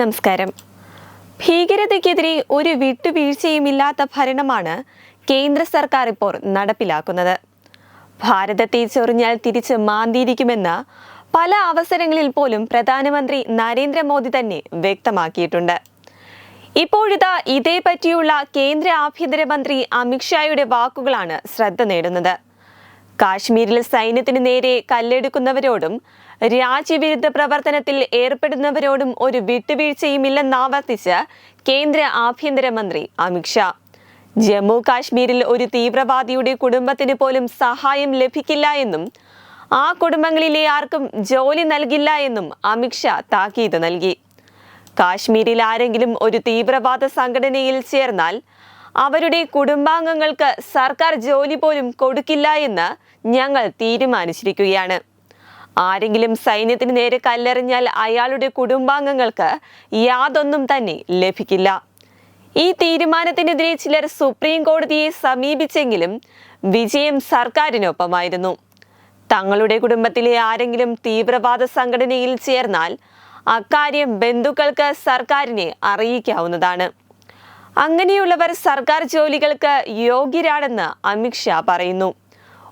നമസ്കാരം. ഭീകരതയ്ക്കെതിരെ ഒരു വിട്ടുവീഴ്ചയുമില്ലാത്ത ഭരണമാണ് കേന്ദ്ര സർക്കാർ ഇപ്പോൾ നടപ്പിലാക്കുന്നത്. ഭാരതത്തെ ചൊറിഞ്ഞാൽ തിരിച്ച് മാന്തിയിരിക്കുമെന്ന് പല അവസരങ്ങളിൽ പോലും പ്രധാനമന്ത്രി നരേന്ദ്രമോദി തന്നെ വ്യക്തമാക്കിയിട്ടുണ്ട്. ഇപ്പോഴിതാ ഇതേപറ്റിയുള്ള കേന്ദ്ര ആഭ്യന്തരമന്ത്രി അമിത്ഷായുടെ വാക്കുകളാണ് ശ്രദ്ധ നേടുന്നത്. കാശ്മീരിൽ സൈന്യത്തിന് നേരെ കല്ലെടുക്കുന്നവരോടും രാജ്യവിരുദ്ധ പ്രവർത്തനത്തിൽ ഏർപ്പെടുന്നവരോടും ഒരു വിട്ടുവീഴ്ചയുമില്ലെന്നാവർത്തിച്ച് കേന്ദ്ര ആഭ്യന്തരമന്ത്രി അമിത്ഷാ ജമ്മു കാശ്മീരിൽ ഒരു തീവ്രവാദിയുടെ കുടുംബത്തിന് പോലും സഹായം ലഭിക്കില്ല എന്നും ആ കുടുംബങ്ങളിലെ ആർക്കും ജോലി നൽകില്ല എന്നും അമിത്ഷാ താക്കീത് നൽകി. കാശ്മീരിൽ ആരെങ്കിലും ഒരു തീവ്രവാദ സംഘടനയിൽ ചേർന്നാൽ അവരുടെ കുടുംബാംഗങ്ങൾക്ക് സർക്കാർ ജോലി പോലും കൊടുക്കില്ല എന്ന് ഞങ്ങൾ തീരുമാനിച്ചിരിക്കുകയാണ്. ആരെങ്കിലും സൈന്യത്തിന് നേരെ കല്ലെറിഞ്ഞാൽ അയാളുടെ കുടുംബാംഗങ്ങൾക്ക് യാതൊന്നും തന്നെ ലഭിക്കില്ല. ഈ തീരുമാനത്തിനെതിരെ ചിലർ സുപ്രീം കോടതിയെ സമീപിച്ചെങ്കിലും വിജയം സർക്കാരിനൊപ്പമായിരുന്നു. തങ്ങളുടെ കുടുംബത്തിലെ ആരെങ്കിലും തീവ്രവാദ സംഘടനയിൽ ചേർന്നാൽ അക്കാര്യം ബന്ധുക്കൾക്ക് സർക്കാരിനെ അറിയിക്കാവുന്നതാണ്. അങ്ങനെയുള്ളവർ സർക്കാർ ജോലികൾക്ക് യോഗ്യരാണെന്ന് അമിത്ഷാ പറയുന്നു.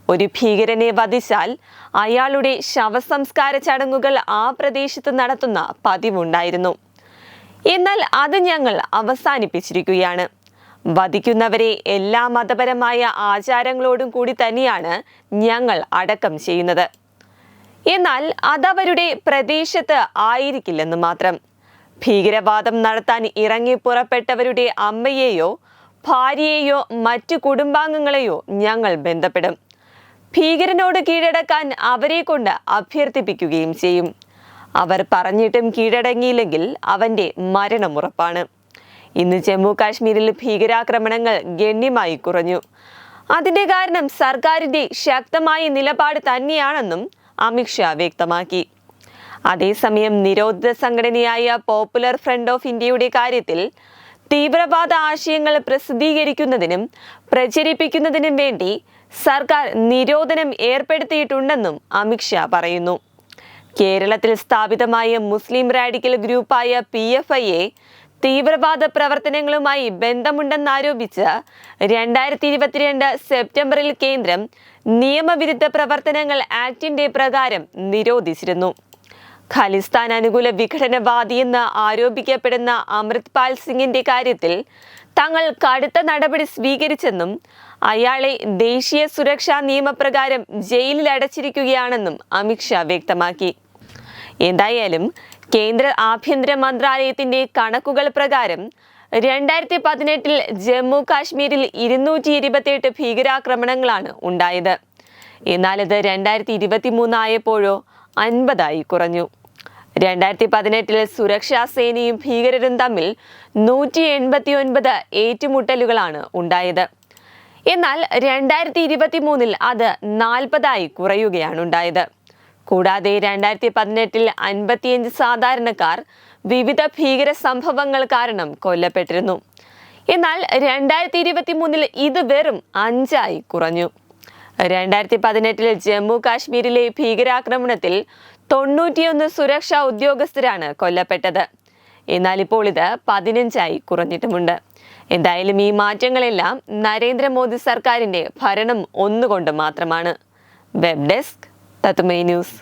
ഒരു ഭീകരനെ വധിച്ചാൽ അയാളുടെ ശവസംസ്കാര ചടങ്ങുകൾ ആ പ്രദേശത്ത് നടത്തുന്ന പതിവുണ്ടായിരുന്നു. എന്നാൽ അത് ഞങ്ങൾ അവസാനിപ്പിച്ചിരിക്കുകയാണ്. വധിക്കുന്നവരെ എല്ലാ മതപരമായ ആചാരങ്ങളോടും കൂടി തന്നെയാണ് ഞങ്ങൾ അടക്കം ചെയ്യുന്നത്. എന്നാൽ അതവരുടെ പ്രദേശത്ത് ആയിരിക്കില്ലെന്ന് മാത്രം. ഭീകരവാദം നടത്താൻ ഇറങ്ങി പുറപ്പെട്ടവരുടെ അമ്മയെയോ ഭാര്യയെയോ മറ്റു കുടുംബാംഗങ്ങളെയോ ഞങ്ങൾ ബന്ധപ്പെടും. ഭീകരനോട് കീഴടക്കാൻ അവരെ കൊണ്ട് അഭ്യർത്ഥിപ്പിക്കുകയും ചെയ്യും. അവർ പറഞ്ഞിട്ടും കീഴടങ്ങിയില്ലെങ്കിൽ അവന്റെ മരണമുറപ്പാണ് ഇന്ന് ജമ്മു കാശ്മീരിൽ ഭീകരാക്രമണങ്ങൾ ഗണ്യമായി കുറഞ്ഞു. അതിന്റെ കാരണം സർക്കാരിന്റെ ശക്തമായ നിലപാട് തന്നെയാണെന്നും അമിത്ഷാ വ്യക്തമാക്കി. അതേസമയം നിരോധിത സംഘടനയായ പോപ്പുലർ ഫ്രണ്ട് ഓഫ് ഇന്ത്യയുടെ കാര്യത്തിൽ തീവ്രവാദ ആശയങ്ങൾ പ്രസിദ്ധീകരിക്കുന്നതിനും പ്രചരിപ്പിക്കുന്നതിനും വേണ്ടി സർക്കാർ നിരോധനം ഏർപ്പെടുത്തിയിട്ടുണ്ടെന്നും അമിത്ഷാ പറയുന്നു. കേരളത്തിൽ സ്ഥാപിതമായ മുസ്ലിം റാഡിക്കൽ ഗ്രൂപ്പായ പി എഫ് ഐയെ തീവ്രവാദ പ്രവർത്തനങ്ങളുമായി ബന്ധമുണ്ടെന്നാരോപിച്ച് രണ്ടായിരത്തി ഇരുപത്തിരണ്ട് സെപ്റ്റംബറിൽ കേന്ദ്രം നിയമവിരുദ്ധ പ്രവർത്തനങ്ങൾ ആക്ടിന്റെ പ്രകാരം നിരോധിച്ചിരുന്നു. ഖലിസ്ഥാൻ അനുകൂല വിഘടനവാദിയെന്ന് ആരോപിക്കപ്പെടുന്ന അമൃത്പാൽ സിംഗിന്റെ കാര്യത്തിൽ തങ്ങൾ കടുത്ത നടപടി സ്വീകരിച്ചെന്നും അയാളെ ദേശീയ സുരക്ഷാ നിയമപ്രകാരം ജയിലിൽ അടച്ചിരിക്കുകയാണെന്നും അമിത്ഷാ വ്യക്തമാക്കി. എന്തായാലും കേന്ദ്ര ആഭ്യന്തര മന്ത്രാലയത്തിന്റെ കണക്കുകൾ പ്രകാരം രണ്ടായിരത്തി പതിനെട്ടിൽ ജമ്മു കാശ്മീരിൽ ഇരുന്നൂറ്റി ഇരുപത്തിയെട്ട് ഭീകരാക്രമണങ്ങളാണ് ഉണ്ടായത്. എന്നാൽ ഇത് രണ്ടായിരത്തി ഇരുപത്തി മൂന്നായപ്പോഴോ അൻപതായി കുറഞ്ഞു. രണ്ടായിരത്തി പതിനെട്ടിൽ സുരക്ഷാ സേനയും ഭീകരരും തമ്മിൽ നൂറ്റി എൺപത്തി ഒൻപത് ഏറ്റുമുട്ടലുകളാണ് ഉണ്ടായത്. എന്നാൽ രണ്ടായിരത്തി ഇരുപത്തി മൂന്നിൽ അത് നാൽപ്പതായി കുറയുകയാണ് ഉണ്ടായത്. കൂടാതെ രണ്ടായിരത്തി പതിനെട്ടിൽ അൻപത്തിയഞ്ച് സാധാരണക്കാർ വിവിധ ഭീകര സംഭവങ്ങൾ കാരണം കൊല്ലപ്പെട്ടിരുന്നു. എന്നാൽ രണ്ടായിരത്തി ഇരുപത്തി മൂന്നിൽ ഇത് വെറും അഞ്ചായി കുറഞ്ഞു. രണ്ടായിരത്തി പതിനെട്ടിൽ ജമ്മു കാശ്മീരിലെ ഭീകരാക്രമണത്തിൽ തൊണ്ണൂറ്റിയൊന്ന് സുരക്ഷാ ഉദ്യോഗസ്ഥരാണ് കൊല്ലപ്പെട്ടത്. എന്നാൽ ഇപ്പോൾ ഇത് പതിനഞ്ചായി കുറഞ്ഞിട്ടുമുണ്ട്. എന്തായാലും ഈ മാറ്റങ്ങളെല്ലാം നരേന്ദ്രമോദി സർക്കാരിന്റെ ഭരണം ഒന്നുകൊണ്ട് മാത്രമാണ്. വെബ് ഡെസ്ക് തത്തുമൈ ന്യൂസ്.